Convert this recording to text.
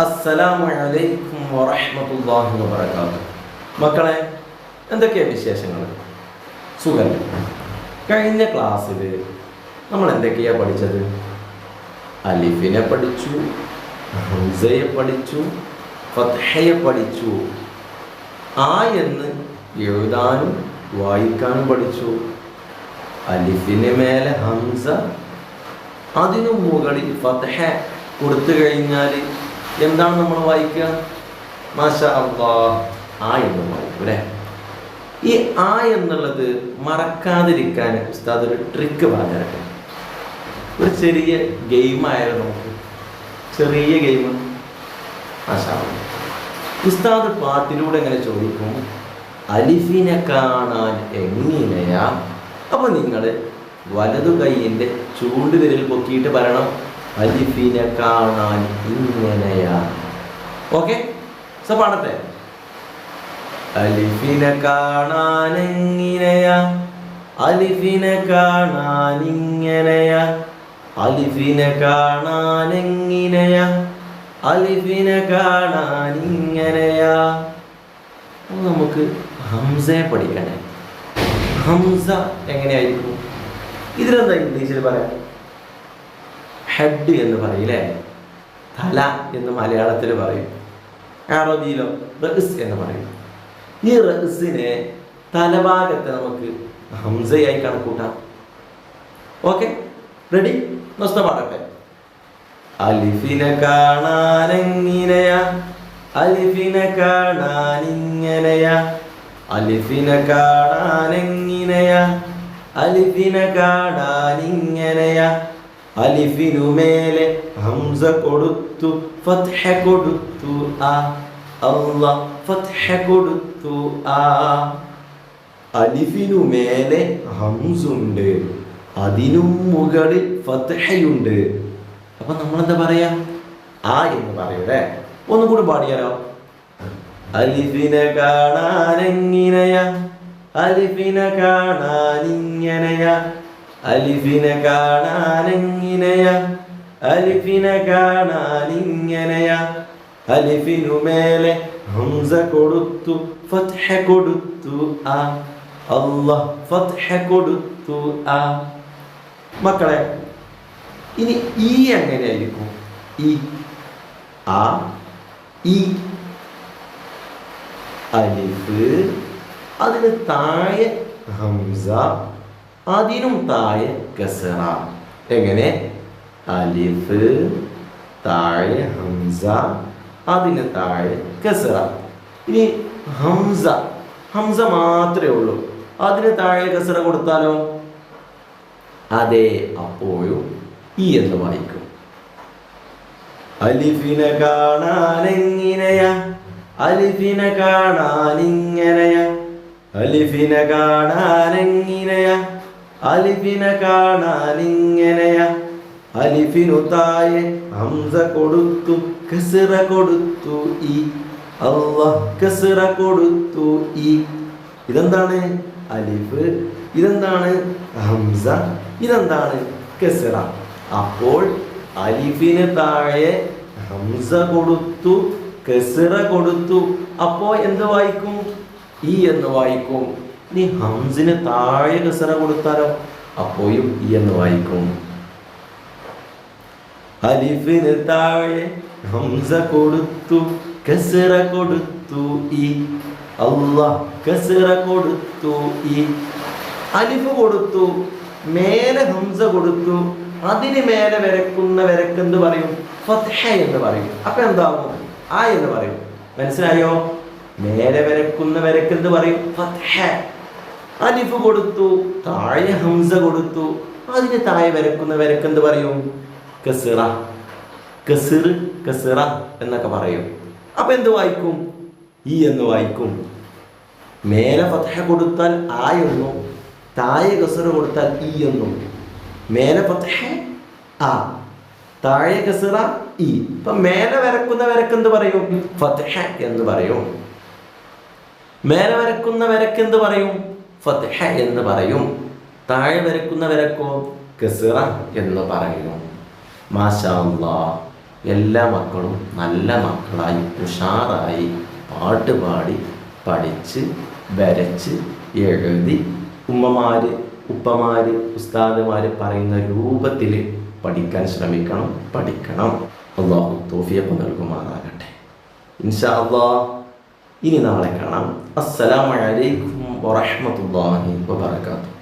അസ്സലാമു അലൈക്കും വറഹ്മത്തുള്ളാഹി വബറകാത്ത് മക്കളെ എന്തൊക്കെയാണ് വിശേഷങ്ങൾ? സുഖം. കഴിഞ്ഞ ക്ലാസ്സിൽ നമ്മൾ എന്തൊക്കെയാണ് പഠിച്ചത്? അലിഫിനെ പഠിച്ചു ഹംസയെ പഠിച്ചു ഫത്ഹയെ പഠിച്ചു. ആ എന്ന് എഴുതാനും വായിക്കാനും പഠിച്ചു. അലിഫിന് മേലെ ഹംസ അതിനു മുകളിൽ ഫത്ഹ കൊടുത്തു കഴിഞ്ഞാൽ എന്താണ് നമ്മൾ വായിക്കുക? മാഷ അള്ളാ ആ എന്ന് വായിക്കും അല്ലേ? ഈ ആ എന്നുള്ളത് മറക്കാതിരിക്കാൻ ഉസ്താദ് ഒരു ട്രിക്ക് പറഞ്ഞിരട്ടെ ഒരു ചെറിയ ഗെയിമായാലും നമുക്ക്. ചെറിയ ഗെയിം മാഷാ. ഉസ്താദ് പാട്ടിലൂടെ എങ്ങനെ ചോദിക്കും അലിഫിനെ കാണാൻ എങ്ങനെയാ? അപ്പൊ നിങ്ങൾ വലതു കൈയിന്റെ ചൂണ്ടുവിരൽ പൊക്കിയിട്ട് പറയണം അലിഫിനെ കാണാൻ ഇങ്ങനെയാ. ഓക്കെ? സോ പാടട്ടെ. അലിഫിനെ കാണാൻ എങ്ങനെയാ? അലിഫിനെ കാണാൻ ഇങ്ങനെയാ? അലിഫിനെ കാണാൻ എങ്ങനെയാ? അലിഫിനെ കാണാൻ ഇങ്ങനെയാ? നമുക്ക് ഹംസയെ പഠിക്കണേ ഹംസ എങ്ങനെയായിരിക്കും? ഇതിലെന്താ ഇംഗ്ലീഷിൽ പറയാം ഹെഡ് എന്ന് പറയില്ലേ തല എന്ന് മലയാളത്തിൽ പറയും. അറബിയിലോ റസ് എന്ന് പറയും. ഈ റഹ്സിനെ തലഭാഗത്ത് നമുക്ക് ഹംസയായി കണക്കൂട്ടാം. ഓക്കെ? റെഡി? നൊസ്ത പാടട്ടെ. അലിഫിനെ കാണാൻ എങ്ങനെയാ? അലിഫിനെ കാണാൻ ഇങ്ങനെയാ? അലിഫിനെ കാണാൻ എങ്ങനെയാ? അലിഫിനെ കാണാൻ ഇങ്ങനെയാ? അലിഫിനു മേലെ ഹംസ കൊടുത്തു ഫത്ഹ കൊടുത്തു ആ. അല്ലാ ഫത്ഹ കൊടുത്തു ആ. അലിഫിനു മേലെ ഹംസ ഉണ്ട് അതിനും മുകളിൽ ഫത്ഹയുണ്ട്. അപ്പൊ നമ്മളെന്താ പറയാ? ആ എന്ന് പറയൂലേ? ഒന്നും കൂടി പാടിയാലോ? അലിഫിനെ കാണാൻ എങ്ങനെയാ അലിഫിനെ കാണാൻ ഇങ്ങനെയാ അലിഫിനെ കാണാൻ എങ്ങനെയാ അലിഫിനെ കാണാൻ ഇങ്ങനെയാ അലിഫിനു മേലെ ഹംസ കൊടുത്തു ഫത്ഹ കൊടുത്തു ആ. അല്ലാഹ് ഫത്ഹ കൊടുത്തു ആ. മക്കളെ ഇനി ഈ എങ്ങനെയായിരിക്കും? ഈ ആ ഈ. അലിഫ് അതിന് താഴെ ഹംസ അതിനും താഴെ കസറ. എങ്ങനെ? അലിഫ് താഴെ ഹംസ അതിന് താഴെ കസറ. ഇനി ഹംസ ഹംസ മാത്രമേ ഉള്ളൂ. അതിന് താഴെ കസറ കൊടുത്താലോ? അതെ അപ്പോഴും ഈ എന്ന് വായിക്കും. അലിഫിനെ കാണാൻ എങ്ങനെയാ? അലിഫിനെ കാണാൻ ഇങ്ങനെയാ? അലിഫിനെ കാണാൻ എങ്ങനെയാ? അലിഫിനെ കാണാൻ ഇങ്ങനെയാ. അലിഫിനു തായെ ഹംസ കൊടുത്തു കസിറ കൊടുത്തു ഈ. അള്ളാഹ് കസിറ കൊടുത്തു ഈ. ഇതെന്താണ്? അലിഫ്. ഇതെന്താണ്? ഹംസ. ഇതെന്താണ്? കസിറ അപ്പോൾ അലിഫിന് താഴെ ഹംസ കൊടുത്തു കസിറ കൊടുത്തു. അപ്പോ എന്ത് വായിക്കും? ഈ എന്ന് വായിക്കും. ഇനി ഹംസിന് താഴെ കസറ കൊടുത്താലോ? അപ്പോയും ഈ എന്ന് വായിക്കും. അലിഫിന് താഴെ ഹംസ കൊടുത്തു കസറ കൊടുത്തു ഈ. അല്ലാ കസറ കൊടുത്തു ഈ. അലിഫ് കൊടുത്തു മേലെ ഹംസ കൊടുത്തു അതിന് മേലെ വരക്കുന്ന വരക്ക് എന്ന് പറയും? ഫത്ഹ എന്ന് പറയും. അപ്പൊ എന്താകും ആ എന്ന് പറയും. മനസ്സിലായോ? മേലെ വരക്കുന്ന വരക്ക് എന്ന് പറയും? ഫത്ഹ. അലിഫ് കൊടുത്തു താഴെ ഹംസ കൊടുത്തു. അതിന് താഴെ വരക്കുന്ന വരക്കെന്ത് പറയും? കസിറ. കസിർ കസിറ എന്നൊക്കെ പറയും. അപ്പൊ എന്ത് വായിക്കും? ഈ എന്ന് വായിക്കും. മേലെ ഫത്ഹ കൊടുത്താൽ ആ എന്നും താഴെ കസിറ കൊടുത്താൽ ഈ എന്നും. മേലെ ഫത്ഹ ആ. താഴെ കസിറ ഈ. ഇപ്പൊ മേലെ വരക്കുന്ന വരക്കെന്ത് പറയും? ഫത്ഹ എന്ന് പറയും. മേലെ വരക്കുന്ന വരക്കെന്ത് പറയും? ഫത്ഹ എന്ന് പറയും. താഴെ വരക്കുന്ന വരക്കോ കസറ എന്ന് പറയും. മാഷാ അല്ലാ എല്ലാ മക്കളും നല്ല മക്കളായി ഉഷാറായി പാട്ട് പാടി പഠിച്ച് വരച്ച് എഴുതി ഉമ്മമാർ ഉപ്പമാർ ഉസ്താദുമാർ പറയുന്ന രൂപത്തിൽ പഠിക്കാൻ ശ്രമിക്കണം പഠിക്കണം. അള്ളാഹു തോഫിയപ്പ് നൽകുമാറാകട്ടെ. ഇൻഷാ അള്ളാ ഇനി നാളെ കാണാം. അസ്സലാമു ورحمة الله وبركاته.